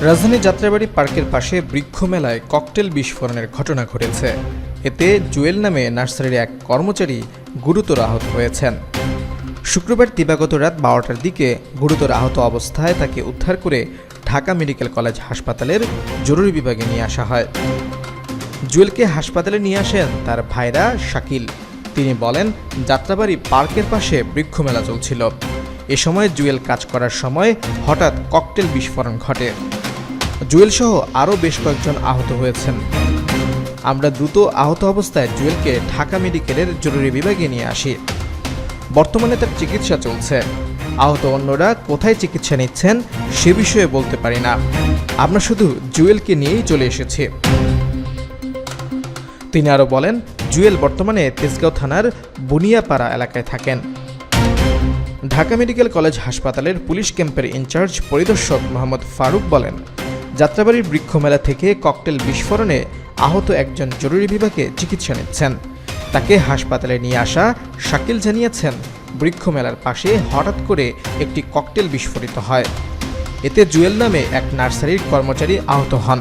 রাজধানী যাত্রাবাড়ি পার্কের পাশে বৃক্ষ মেলায় ককটেল বিস্ফোরণের ঘটনা ঘটেছে। এতে জুয়েল নামে নার্সারির এক কর্মচারী গুরুতর আহত হয়েছেন। শুক্রবার দিবাগত রাত বারোটার দিকে গুরুতর আহত অবস্থায় তাকে উদ্ধার করে ঢাকা মেডিকেল কলেজ হাসপাতালের জরুরি বিভাগে নিয়ে আসা হয়। জুয়েলকে হাসপাতালে নিয়ে আসেন তার ভাইরা শাকিল। তিনি বলেন, যাত্রাবাড়ি পার্কের পাশে বৃক্ষমেলা চলছিল। এ সময় জুয়েল কাজ করার সময় হঠাৎ ককটেল বিস্ফোরণ ঘটে। জুয়েল সহ আরও বেশ কয়েকজন আহত হয়েছেন। আমরা দ্রুত আহত অবস্থায় জুয়েলকে ঢাকা মেডিকেলের জরুরি বিভাগে নিয়ে আসি। বর্তমানে তার চিকিৎসা চলছে। আহত অন্যরা কোথায় চিকিৎসা নিচ্ছেন সে বিষয়ে বলতে পারি না। আমরা শুধু জুয়েলকে নিয়েই চলে এসেছি। তিনি আরও বলেন, জুয়েল বর্তমানে তেজগাঁও থানার বুনিয়াপাড়া এলাকায় থাকেন। ঢাকা মেডিকেল কলেজ হাসপাতালের পুলিশ ক্যাম্পের ইনচার্জ পরিদর্শক মোহাম্মদ ফারুক বলেন যাত্রাবাড়ির বৃক্ষমেলা থেকে ককটেল বিস্ফোরণে আহত একজন জরুরি বিভাগে চিকিৎসা নিচ্ছেন। তাকে হাসপাতালে নিয়ে আসা শাকিল জানিয়েছেন, বৃক্ষমেলার পাশে হঠাৎ করে একটি ককটেল বিস্ফোরিত হয়। এতে জুয়েল নামে এক নার্সারির কর্মচারী আহত হন।